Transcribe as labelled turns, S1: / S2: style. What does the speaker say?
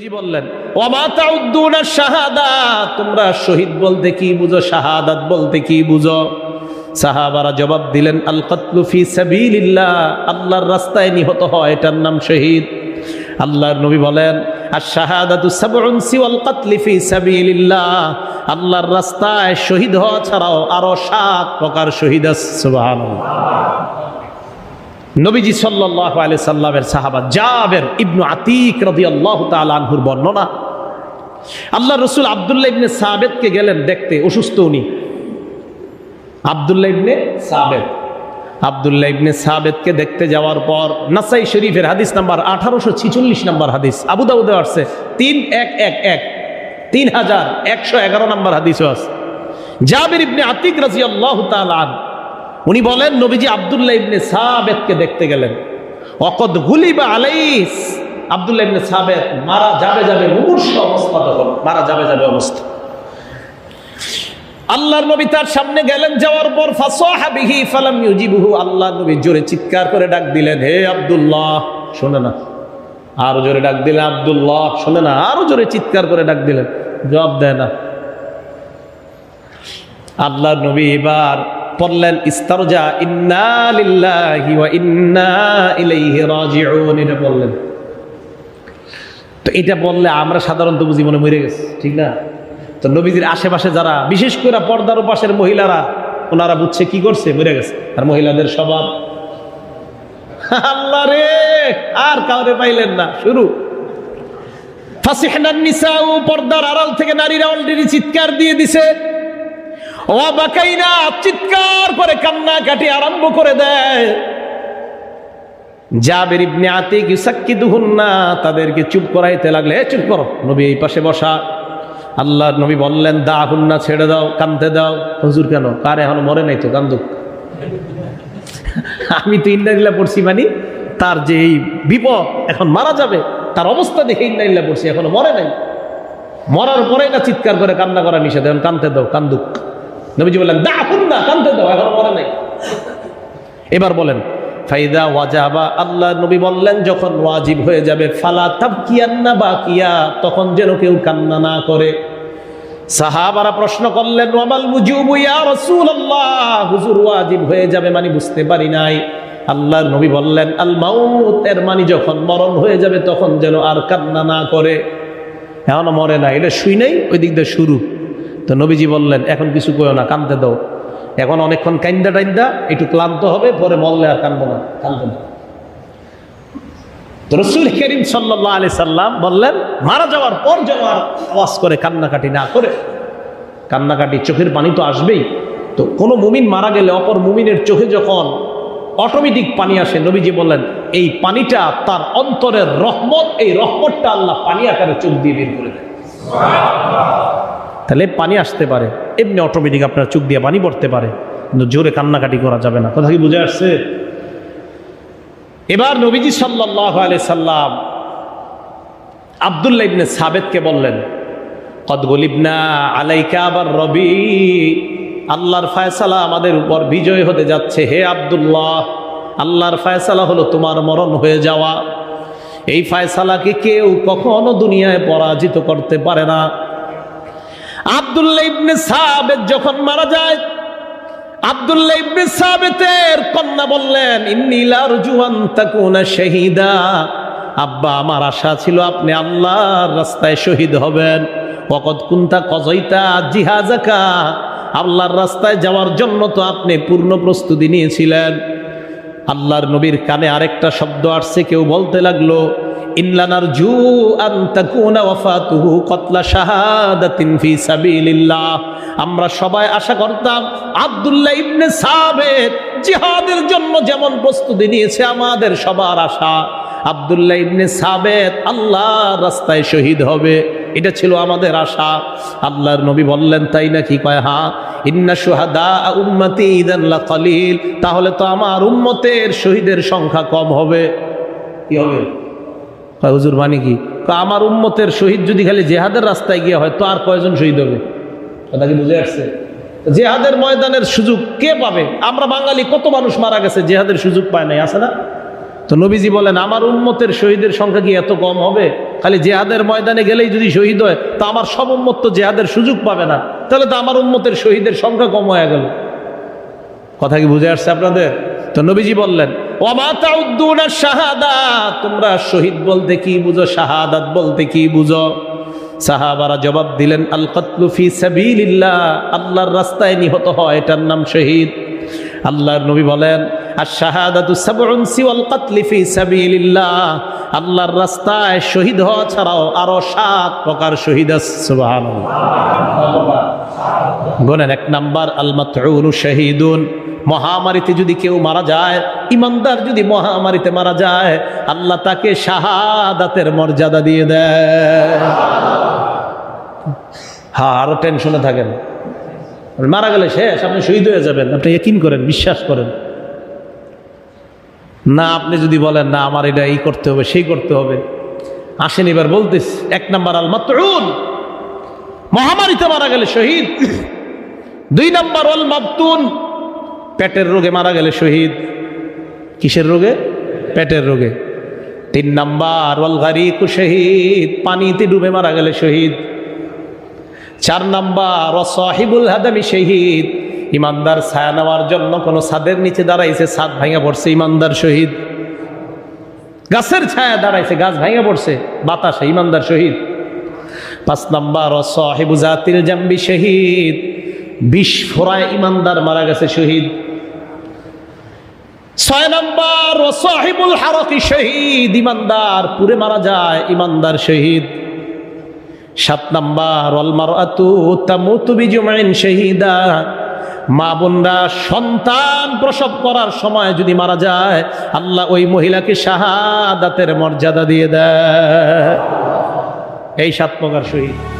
S1: নবীজি বললেন তোমরা শহীদ বলতে কি বুঝো? শাহাদাত বলতে কি বুঝো? সাহাবারা জবাব দিলেন আল কতলু ফি সাবিলিল্লাহ, আল্লাহর রাস্তায় নিহত হয়, এটার নাম শহীদ। আল্লাহর নবী বলেন আর শাহাদাতু সাবউন সিওয়াল আল্লাহর রাস্তায় শহীদ হওয়া ছাড়াও আরও সাত প্রকার শহীদ আছে নবীজি সাল্লাহ আলি সাল্লামের সাহাবা জাবের ইবনু আতিক রদি আল্লাহ তালহুর বর্ণনা। আল্লাহ রসুল আবদুল্লাহ ইবনে সাবেদকে গেলেন দেখতে, অসুস্থ উনি। আবদুল্লাহ ইবনে সাবেদ। আবদুল্লাহ ইবনে সাবেদকে দেখতে যাওয়ার পর নাসাই শরীফের হাদিস নাম্বার আঠারোশো ছিচল্লিশ নাম্বার হাদিস, আবু দাউদে আসছে, তিন এক এক এক, তিন হাজার একশো এগারো নাম্বার হাদিসও আছে। জাবির ইবনে আতিক রাজি আল্লাহ তালান উনি বলেন, নবীজি আবদুল্লাহ ইবনে সাবেদকে দেখতে গেলেন। অকদ গুলিবা আলাইস, আবদুল্লাহ ইবনে সাবেদ মারা যাবে যাবে মুমূর্ষ অবস্থা তখন মারা যাবে যাবে অবস্থা। আল্লাহর নবী তার সামনে গেলেন, যাওয়ার পর ফাসাহাবিহি ফালাম ইউজিবুহু, আল্লাহর নবী জোরে চিৎকার করে ডাক দিলেন, হে আব্দুল্লাহ, শোনে না। আরও জোরে ডাক দিলেন, আব্দুল্লাহ, শোনে না। আরও জোরে চিৎকার করে ডাক দিলেন, জবাব দেয় না। আল্লাহর নবী এবার পড়লেন, ইস্তারজা ইন্না লিল্লাহি ওয়া ইন্না ইলাইহি রাজিউন। এটা বললেন তো এটা বললে আমরা সাধারণত মনে মরে গেছে, ঠিক না? তো নবীজির আশেপাশে যারা, বিশেষ করে পর্দার পাশের মহিলারা, ওনারা বুঝছে কি করছে? মরে গেছে। আর মহিলাদের স্বভাব। আল্লাহ রে! আর কাউরে পাইলেন না, শুরু। ফাসিহনান নিসাউ পর্দার আড়াল থেকে নারীরা অলরেডি চিৎকার দিয়ে দিছে। চিৎকার করে কান্না কাটি আরম্ভ করে দেয়। জাবের ইবনে আতিক ইউসাক্কিদুহুন্না তাদেরকে চুপ করাইতে লাগলে "এ, চুপ করো নবী এই পাশে বসা। আল্লাহ নবী বললেন দা হুন্না ছেড়ে দাও কানতে দাও। হুজুর কেন? কার এখনও মরে নাই তো? কান্দুক। আমি তো ইন্দারিল্লা পড়ছি মানে তার যে এই বিপদ এখন মারা যাবে তার অবস্থা দেখে ইন্দারিল্লা পড়ছি এখনও মরে নাই। মরার পরে না চিৎকার করে কান্না করা নিষেধ এখন কানতে দাও কান্দুক। নবীজি বললেন দা হুন্না, কানতে দাও, এখন মরে নাই। এবার বলেন, ফাইদা ওয়াজাবা আল্লাহ। নবী বললেন, যখন ওয়াজিব হয়ে যাবে, ফালা তাব তাবকিয়ান্না বাকিয়া। তখন যেন কেউ কান্না না করে। সাহাবারা প্রশ্ন করলেন, ওয়ামাল মুজুবু ইয়া রাসূলুল্লাহ? হুজুর, ওয়াজিব হয়ে যাবে মানে বুঝতে পারি নাই। আল্লাহর নবী বললেন, আল মাউত। এর মানে যখন মরণ হয়ে যাবে, তখন যেন আর কান্না না করে। এখনও মরে না, এটা শুই নাই, ওই দিক দিয়ে শুরু। তো নবীজি বললেন, এখন কিছু কইও না, কানতে দাও। এখন অনেকক্ষণ কান্দা টাইন্দা, একটু ক্লান্ত হবে, পরে মরলে আর কানবো না কানবো না। রসুল করিম সাল্লাহ আলি সাল্লাম বললেন, মারা যাওয়ার পর যেন আর আওয়াজ করে কান্নাকাটি না করে। কান্নাকাটি চোখের পানি তো আসবেই। তো কোনো মুমিন মারা গেলে অপর মুমিনের চোখে যখন অটোমেটিক পানি আসে, নবীজি বললেন, এই পানিটা তার অন্তরের রহমত, এই রহমতটা আল্লাহ পানি আকারে চোখ দিয়ে বের করে দেয় তাহলে পানি আসতে পারে। এমনি অটোমেটিক আপনার চোখ দিয়ে পানি পড়তে পারে। কিন্তু জোরে কান্নাকাটি করা যাবে না। কথা কি বুঝে আসছে? এবার নবীজি সাল্লাহ আলি সাল্লাম আবদুল্লাহ ইবনে সাবেদকে বললেন, কদ গলিবনা আলাইকা আবার রবি, আল্লাহর ফায়সালা আমাদের উপর বিজয় হতে যাচ্ছে। হে আব্দুল্লাহ, আল্লাহর ফায়সালা হলো তোমার মরণ হয়ে যাওয়া। এই ফায়সালাকে কেউ কখনো দুনিয়ায় পরাজিত করতে পারে না। আব্দুল্লাহ ইবনে সাবেদ যখন মারা যায়, আব্দুল্লাহ ইবনে সাবেতের কন্যা বললেন ইন্নিলা রুজুয়ান তাকুনা শাহিদা। আব্বা, আমার আশা ছিল আপনি আল্লাহর রাস্তায় শহীদ হবেন। ওকদ কুন্তা কজইতা জিহাজাকা। আল্লাহর রাস্তায় যাওয়ার জন্য তো আপনি পূর্ণ প্রস্তুতি নিয়েছিলেন। আল্লাহর নবীর কানে আরেকটা শব্দ আসছে, কেউ বলতে লাগল জু কতলা আমরা সবাই আশা করতাম আব্দুল্লাহ ইবনে সাবেদ জিহাদের জন্য যেমন প্রস্তুতি নিয়েছে আমাদের সবার আশা। আব্দুল্লাহ ইবনে সাবেদ আল্লাহর রাস্তায় শহীদ হবে, এটা ছিল আমাদের আশা। আল্লাহর নবী বললেন, তাই নাকি? কয়, হা, ইন্না সুহাদা উম্মতি ইদান লাকালিল, তাহলে তো আমার উম্মতের শহীদের সংখ্যা কম হবে। কি হবে? হুজুর মানে কি? আমার উম্মতের শহীদ যদি খালি জেহাদের রাস্তায় গিয়ে হয়, তো আর কয়জন শহীদ হবে? কথা কি বুঝে আসছে? জেহাদের ময়দানের সুযোগ কে পাবে? আমরা বাঙালি কত মানুষ মারা গেছে, জেহাদের সুযোগ পায় নাই, আছে না? তো নবীজি বলেন, আমার উম্মতের শহীদের সংখ্যা কি এত কম হবে? খালি জেহাদের ময়দানে গেলেই যদি শহীদ হয়, তা আমার সব উম্মত তো জেহাদের সুযোগ পাবে না। তাহলে তো আমার উম্মতের শহীদের সংখ্যা কম হয়ে গেল। কথা কি বুঝে আসছে আপনাদের? তো নবীজি বললেন শাহাদা। তোমরা শহীদ বলতে কি বুঝো, শাহাদাত বলতে কি বুঝো? সাহাবারা জবাব দিলেন আল কতলু ফি সাবিলিল্লাহ, আল্লাহর রাস্তায় নিহত হয়, এটার নাম শহীদ। আল্লাহর নবী বলেন আর শাহাদাতু সাবউন সিওয়াল কতলি ফি সাবিলিল্লাহ। আল্লাহর রাস্তায় শহীদ হওয়া ছাড়াও আরও সাত প্রকার শহীদ আছে গোনেন এক নাম্বার আল মাতউনু শাহিদুন। মহামারীতে যদি কেউ মারা যায়, ইমানদার যদি মহামারীতে মারা যায়, আল্লাহ তাকে শাহাদাতের মর্যাদা দিয়ে দেয়। হ্যাঁ আরও টেনশনে থাকেন। মারা গেলে শেষ, আপনি শহীদ হয়ে যাবেন। আপনি একিন করেন, বিশ্বাস করেন। না, আপনি যদি বলেন, না, আমার এটা এই করতে হবে, সেই করতে হবে। আসেন এবার বলতেস এক নাম্বার আলমাত্র মহামারীতে মারা গেলে শহীদ। দুই নাম্বার অল মাবতুন। পেটের রোগে মারা গেলে শহীদ। কিসের রোগে? পেটের রোগে। তিন নাম্বার, ওয়াল গারিকু শহীদ। পানিতে ডুবে মারা গেলে শহীদ। চার নাম্বার অসাহিবুল হাদামি শহীদ। ইমানদার ছায়া নেওয়ার জন্য কোনো ছাদের নিচে দাঁড়াইছে, ছাদ ভাঙা পড়ছে, ইমানদার শহীদ। গাছের ছায়া দাঁড়াইছে, গাছ ভাঙা পড়ছে, বাতাসে ইমানদার শহীদ। পাঁচ নাম্বার অসাহিবু জাতিল জাম্বি শহীদ। বিষ ফোরায় ইমানদার মারা গেছে শহীদ। ছয় নম্বর, সাহিবুল হারকি শহীদ, ইমানদার, পুরে মারা যায় ইমানদার শহীদ। সাত নম্বর অলমার আতু তামুতু বিজুমাইন শহীদা। মা বোনরা সন্তান প্রসব করার সময় যদি মারা যায়, আল্লাহ ওই মহিলাকে শাহাদাতের মর্যাদা দিয়ে দেয়। এই সাত প্রকার শহীদ।